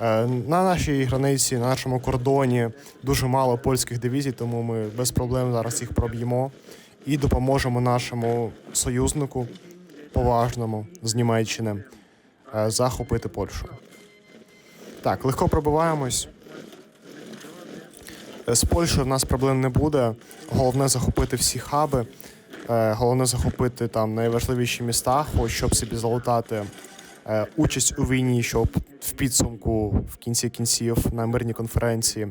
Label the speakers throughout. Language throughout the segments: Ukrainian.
Speaker 1: Е, На нашій границі, на нашому кордоні дуже мало польських дивізій, тому ми без проблем зараз їх проб'ємо і допоможемо нашому союзнику поважному з Німеччини е, захопити Польщу. Так, легко пробиваємось. З Польщею в нас проблем не буде. Головне захопити всі хаби. Е, Головне захопити там найважливіші міста, щоб собі залутати участь у війні, щоб в підсумку в кінці кінців на мирній конференції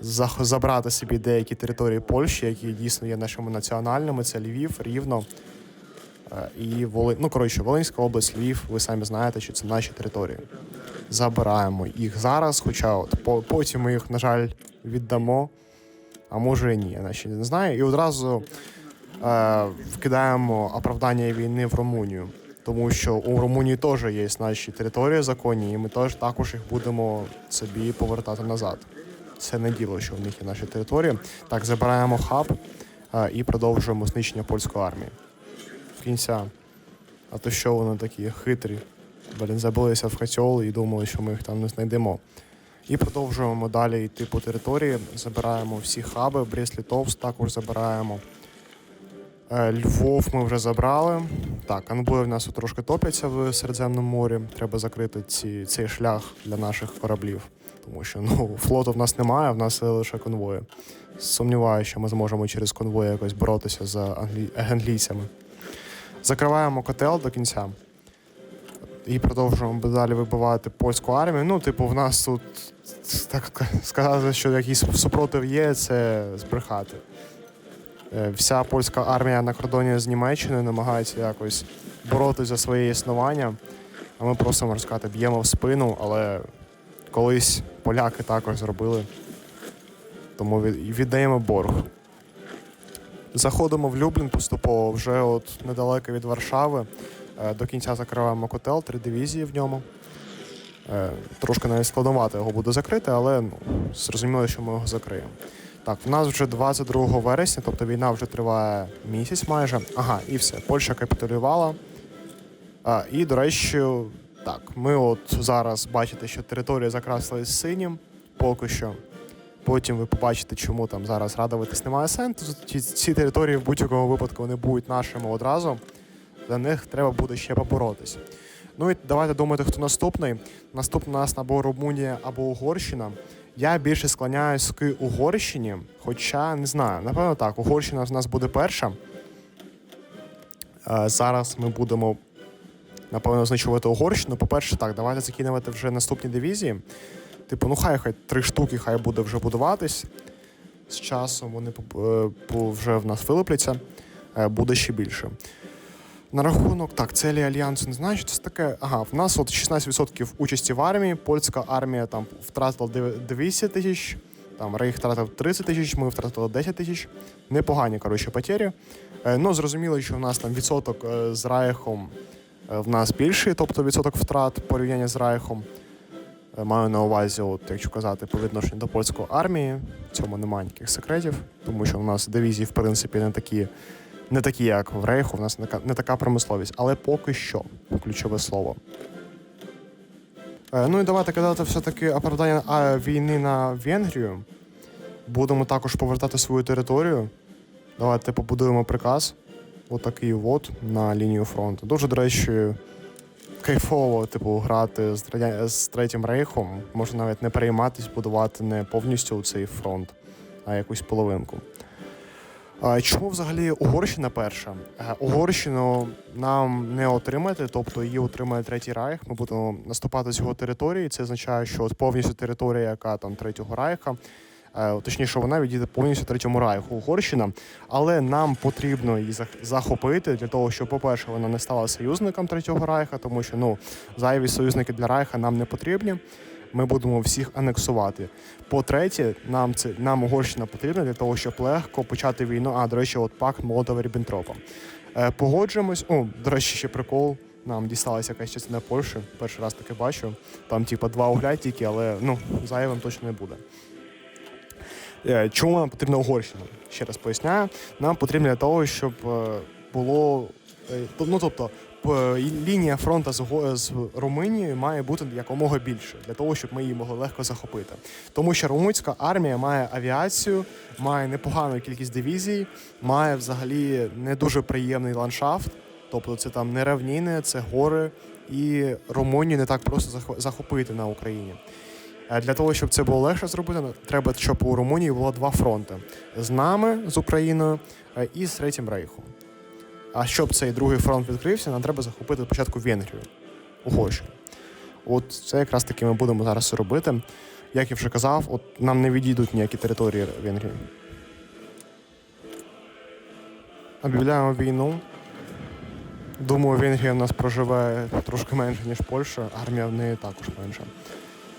Speaker 1: забрати собі деякі території Польщі, які дійсно є нашими національними. Це Львів, Рівно е, і Воли... ну, коротше, Волинська область, Львів. Ви самі знаєте, що це наші території. Забираємо їх зараз, хоча от по- потім ми їх, на жаль, віддамо. А може і ні, я ще не знаю. І одразу е, вкидаємо оправдання війни в Румунію. Тому що у Румунії теж є наші території законні, і ми теж також їх будемо собі повертати назад. Це не діло, що в них є наші території. Так, забираємо хаб і продовжуємо знищення польської армії. В Кінця. А то що вони такі хитрі? Блін, забилися в котел і думали, що ми їх там не знайдемо. І продовжуємо далі йти по території. Забираємо всі хаби, Брест-Літовськ також забираємо. Е, Львов ми вже забрали. Так, анбої в нас трошки топляться в Середземному морі. Треба закрити ці, цей шлях для наших кораблів. Тому що ну, флоту в нас немає, в нас лише конвої. Сумніваюся, що ми зможемо через конвої якось боротися з англі... англійцями. Закриваємо котел до кінця. І продовжуємо далі вибивати польську армію. Ну, типу, в нас тут так сказати, що якийсь супротив є, це збрехати. Е, Вся польська армія на кордоні з Німеччиною намагається якось боротися за своє існування. А ми просто можна сказати, б'ємо в спину, але колись поляки також зробили. Тому віддаємо борг. Заходимо в Люблін поступово, вже от недалеко від Варшави. Е, До кінця закриваємо котел, три дивізії в ньому. Е, Трошки навіть складновато його буде закрити, але ну, зрозуміло, що ми його закриємо. Так, в нас вже 22 вересня, тобто війна вже триває місяць майже. Ага, і все. Польща капітулювала. А, і, до речі, так, ми от зараз бачите, що територія закрасилась синім поки що. Потім ви побачите, чому там зараз радуватись немає сенсу. Ці, ці території в будь-якому випадку вони будуть нашими одразу. За них треба буде ще поборотися. Ну і давайте думати, хто наступний. Наступний у нас або Румунія, або Угорщина. Я більше склоняюсь к Угорщині, хоча не знаю, напевно так, Угорщина в нас буде перша. Е, Зараз ми будемо, напевно, знищувати Угорщину. По-перше, так, давайте закинувати вже наступні дивізії. Типу, ну хай хай три штуки, хай буде вже будуватись. З часом вони е, вже в нас вилупляться, Е, буде ще більше. На рахунок, так, целі альянсу не знаю, що це таке. Ага, в нас от 16% участі в армії. Польська армія там втратила 200 тисяч, там Рейх втратив 30 тисяч, ми втратили 10 тисяч. Непогані, коротше, потері. Е, ну, зрозуміло, що в нас там відсоток е, з Райхом е, в нас більший, тобто відсоток втрат порівняння з Райхом. Е, Маю на увазі, от, якщо казати, по відношенню до польської армії, в цьому немає ніяких секретів, тому що в нас дивізії, в принципі, не такі, не такі, як в Рейху, в нас не така, промисловість, але поки що ключове слово. Е, ну і давайте казати все-таки оправдання а, війни на Венгрію. Будемо також повертати свою територію. Давайте побудуємо приказ. Отакий от на лінію фронту. Дуже, до речі, кайфово, типу, грати з, з третім рейхом. Можна навіть не перейматись, будувати не повністю цей фронт, а якусь половинку. Чому взагалі Угорщина перша? Е, Угорщину нам не отримати, тобто її отримає третій райх. Ми будемо наступати з його території. Це означає, що повністю територія, яка там третього райха, е, точніше, вона відійде повністю третьому райху Угорщина. Але нам потрібно її зах- захопити для того, щоб, по-перше, вона не стала союзником третього райха, тому що ну зайві союзники для райха нам не потрібні. Ми будемо всіх анексувати. По-третє, нам це нам Угорщина потрібна для того, щоб легко почати війну. А, до речі, от пакт молотова ріббентропа Е, погоджуємось. О, до речі, ще прикол. Нам дісталася якась частина Польщі. Перший раз таке бачу. Там, типа, два угля тільки, але ну, зайвим точно не буде. Е, Чому нам потрібна Угорщина? Ще раз поясняю. Нам потрібно для того, щоб е, було. е, Ну, тобто, лінія фронту з, Румунією має бути якомога більше для того, щоб ми її могли легко захопити. Тому що румунська армія має авіацію, має непогану кількість дивізій, має взагалі не дуже приємний ландшафт. Тобто це там не равніни, це гори, і Румунію не так просто захо- захопити на Україні. Е, Для того, щоб це було легше зробити, треба, щоб у Румунії було два фронти: з нами, з Україною е, і з Третім Рейхом. А щоб цей другий фронт відкрився, нам треба захопити спочатку Венгрію, Угорщину. От це якраз таки ми будемо зараз робити. Як я вже казав, от нам не відійдуть ніякі території Венгрії. Об'являємо війну. Думаю, Венгрія в нас проживе трошки менше, ніж Польща, армія в неї також менша.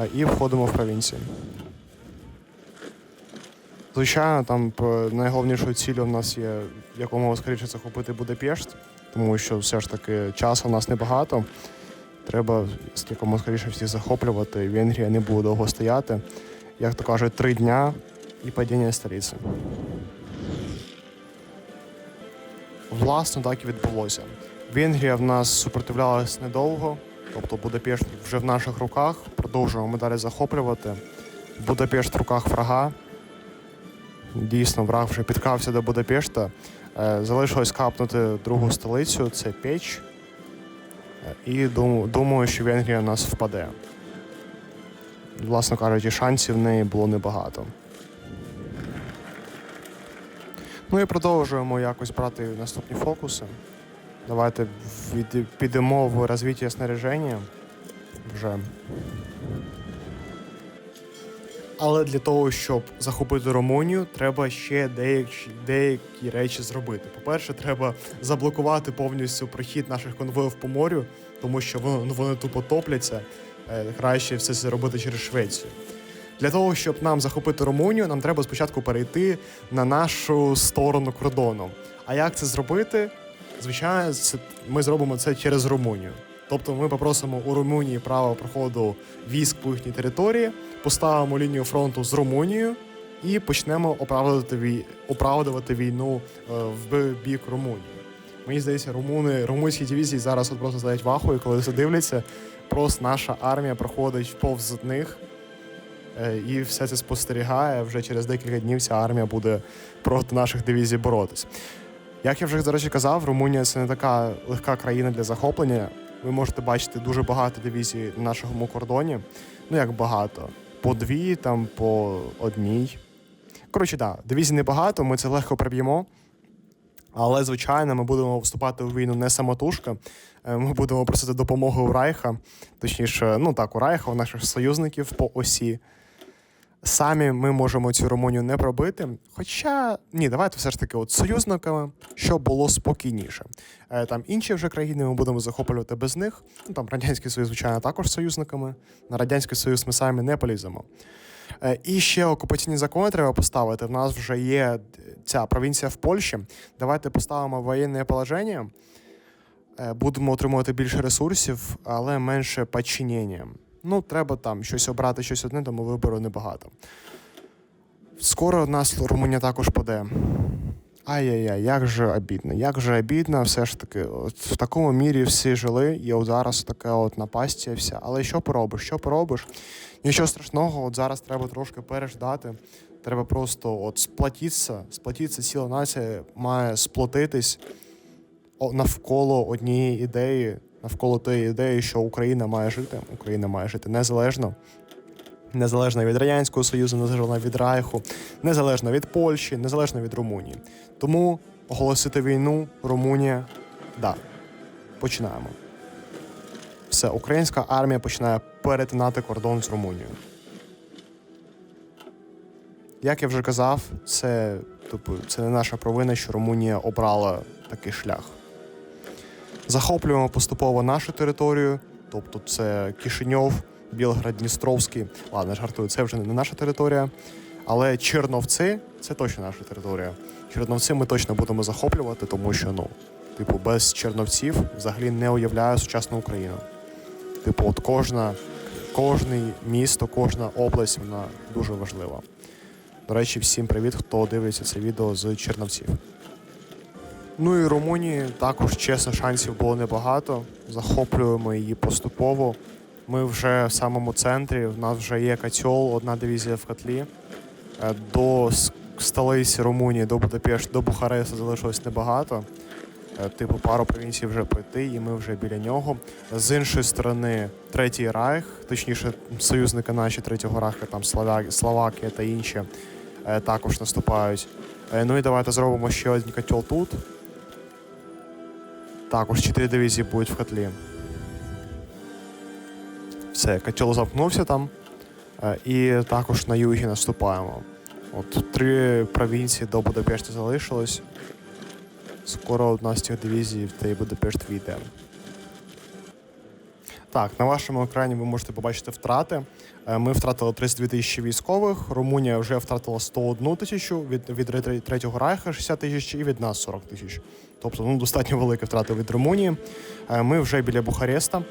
Speaker 1: Е, І входимо в провінції. Звичайно, там найголовнішою ціллю в нас є якомога скоріше захопити Будапешт, тому що все ж таки часу в нас небагато. Треба якомога скоріше всіх захоплювати. Венгрія не буде довго стояти. Як то кажуть, три дня і падіння столиці. Власне, так і відбулося. Венгрія в нас супротивлялась недовго, тобто Будапешт вже в наших руках. Продовжуємо ми далі захоплювати. Будапешт в руках врага. Дійсно, враг вже підкрався до Будапешта. Е, Залишилось капнути другу столицю це Печ. Е, І дум- думаю, що Венгрія в нас впаде. Власно кажучи, шансів в неї було небагато. Ну і продовжуємо якось брати наступні фокуси. Давайте підемо в розвиття снаряження вже. Але для того, щоб захопити Румунію, треба ще деякі, деякі речі зробити. По-перше, треба заблокувати повністю прохід наших конвоїв по морю, тому що вони, ну, вони тупо топляться. Е, Краще все це робити через Швецію. Для того, щоб нам захопити Румунію, нам треба спочатку перейти на нашу сторону кордону. А як це зробити? Звичайно, це, ми зробимо це через Румунію. Тобто ми попросимо у Румунії право проходу військ по їхній території, поставимо лінію фронту з Румунією і почнемо оправдувати, війну е, в бік Румунії. Мені здається, румуни, румунські дивізії зараз от просто стоять в ахуї, коли це дивляться. Просто наша армія проходить повз них е, і все це спостерігає. Вже через декілька днів ця армія буде проти наших дивізій боротись. Як я вже, до речі, казав, Румунія це не така легка країна для захоплення. Ви можете бачити дуже багато дивізій на нашому кордоні. Ну як багато. По дві, там по одній. Коротше, так, да, дивізій небагато, ми це легко приб'ємо. Але, звичайно, ми будемо вступати у війну не самотужки. Е, Ми будемо просити допомоги у Райха, точніше, ну так, у Райха, у наших союзників по осі. Самі ми можемо цю Румунію не пробити. Хоча ні, давайте все ж таки, от союзниками, щоб було спокійніше. Е, Там інші вже країни ми будемо захоплювати без них. Ну там Радянський Союз, звичайно, також союзниками. На Радянський Союз ми самі не поліземо. Е, І ще окупаційні закони треба поставити. В нас вже є ця провінція в Польщі. Давайте поставимо воєнне положення. Е, Будемо отримувати більше ресурсів, але менше підчинення. Ну, треба там щось обрати, щось одне, тому вибору небагато. Скоро нас Румунія також паде. Ай-яй-яй, як же обідно, як же обідно, все ж таки, от в такому мірі всі жили, і от зараз така от напастя вся. Але що поробиш? Що поробиш? Нічого страшного, от зараз треба трошки переждати. Треба просто от сплатитися, сплатитися, ціла нація має сплотитись навколо однієї ідеї, навколо тієї ідеї, що Україна має жити, Україна має жити незалежно. Незалежно від Радянського Союзу, незалежно від Райху, незалежно від Польщі, незалежно від Румунії. Тому оголосити війну Румунія, да, починаємо. Все, українська армія починає перетинати кордон з Румунією. Як я вже казав, це, типу, це не наша провина, що Румунія обрала такий шлях. Захоплюємо поступово нашу територію, тобто це Кишиньов, Білград, Дністровський. Ладно, жартую, це вже не наша територія. Але Черновці це точно наша територія. Черновці ми точно будемо захоплювати, тому що ну, типу, без Черновців взагалі не уявляю сучасну Україну. Типу, от кожна, кожне місто, кожна область вона дуже важлива. До речі, всім привіт, хто дивиться це відео з Черновців. Ну і Румунії також чесно шансів було небагато. Захоплюємо її поступово. Ми вже в самому центрі. В нас вже є котел, одна дивізія в котлі. Е, До столиці Румунії, до Будапешта, до Бухареста залишилось небагато. Е, Типу, пару провінцій вже пройти, і ми вже біля нього. З іншої сторони, третій райх, точніше, союзники наші третього райха, там Слова- Словакія та інші, е, також наступають. Ну і давайте зробимо ще один котел тут. Також чотири дивізії будуть в котлі. Все, котел замкнувся там. Е, І також на югі наступаємо. От три провінції до Будапешта залишилось. Скоро одна з цих дивізій в цей Будапешт війде. Так, на вашому екрані ви можете побачити втрати. Е, Ми втратили 32 тисячі військових. Румунія вже втратила 101 тисячу від, від Ре- Третього Райха 60 тисяч і від нас 40 тисяч. Тобто ну, достатньо великі втрати від Румунії. Е, Ми вже біля Бухареста.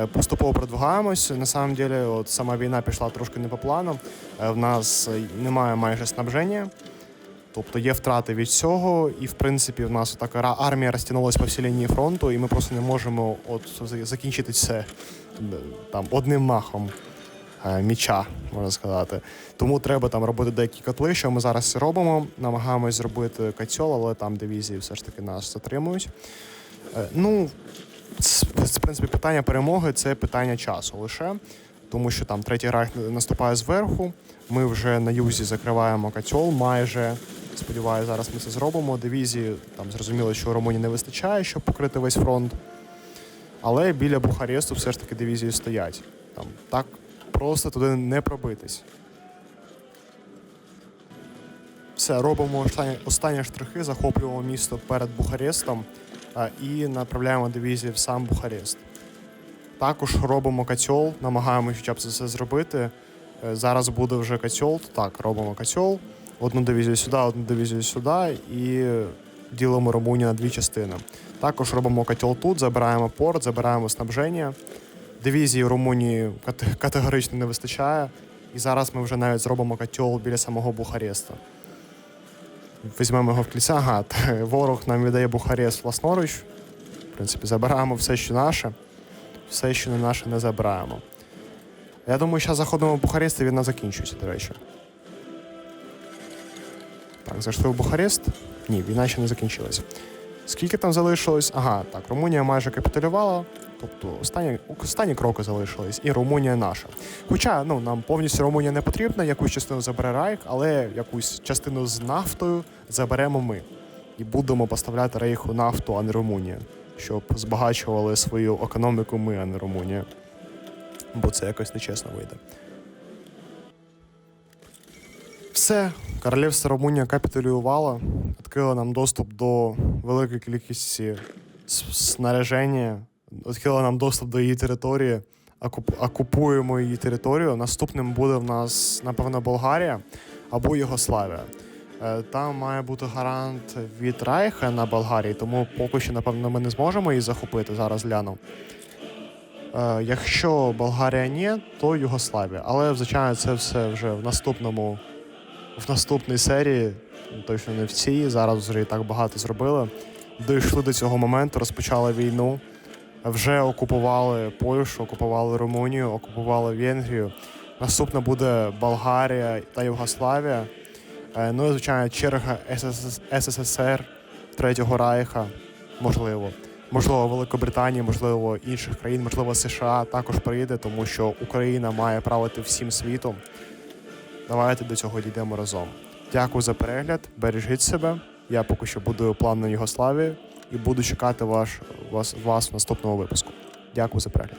Speaker 1: Е, Поступово продвигаємось. На самом деле, от сама війна пішла трошки не по плану. В нас немає майже снабження. Тобто є втрати від цього, і в принципі в нас така армія розтягнулася по всій лінії фронту, і ми просто не можемо от закінчити це там одним махом е, міча, можна сказати. Тому треба там робити деякі котли, що ми зараз робимо. Намагаємось зробити котел, але там дивізії все ж таки нас затримують. Е, Ну, в принципі, питання перемоги це питання часу лише, тому що там третій райх наступає зверху. Ми вже на юзі закриваємо котел майже. Сподіваюся, зараз ми це зробимо. Дивізії там зрозуміло, що Румунії не вистачає, щоб покрити весь фронт. Але біля Бухаресту все ж таки дивізії стоять. Там так просто туди не пробитись. Все, робимо останні, останні штрихи, захоплюємо місто перед Бухарестом а, і направляємо дивізії в сам Бухарест. Також робимо котел, намагаємося хоча б це все зробити. Е, Зараз буде вже то так, робимо котел, одну дивізію сюди, одну дивізію сюди і ділимо Румунію на дві частини. Також робимо котел тут, забираємо порт, забираємо снабження. Дивізії Румунії категорично не вистачає. І зараз ми вже навіть зробимо котел біля самого Бухареста. Візьмемо його в кільця. Ага, ворог нам віддає Бухарест власноруч. В принципі, забираємо все, що наше. Все, що не наше, не забираємо. Я думаю, зараз заходимо в Бухарест і війна закінчується, до речі. Так, зайшли в Бухарест. Ні, війна ще не закінчилась. Скільки там залишилось? Ага, так, Румунія майже капітулювала. Тобто останні, останні кроки залишились, і Румунія наша. Хоча ну, нам повністю Румунія не потрібна, якусь частину забере Райх, але якусь частину з нафтою заберемо ми. І будемо поставляти Рейху нафту, а не Румунія. Щоб збагачували свою економіку ми, а не Румунія. Бо це якось нечесно вийде. Все, королівство Румунія капітулювало, відкрило нам доступ до великої кількості снаряження, відкрило нам доступ до її території, окуп- окупуємо її територію. Наступним буде в нас, напевно, Болгарія або Єгославія. Е, Там має бути гарант від Райха на Болгарії, тому поки що, напевно, ми не зможемо її захопити. Зараз гляну. Е, Якщо Болгарія ні, то Югославія. Але, звичайно, це все вже в наступному в наступній серії, точно не в цій. Зараз вже і так багато зробили. Дійшли до цього моменту, розпочали війну. Вже окупували Польщу, окупували Румунію, окупували Венгрію. Наступна буде Болгарія та Югославія. Е, Ну і звичайно, черга СССР, Третього Райха, можливо. Можливо, Великобританії, можливо, інших країн, можливо, США також прийде, тому що Україна має правити всім світом. Давайте до цього дійдемо разом. Дякую за перегляд. Бережіть себе. Я поки що будую план на Югославію і буду чекати ваш, вас, вас в наступному випуску. Дякую за перегляд.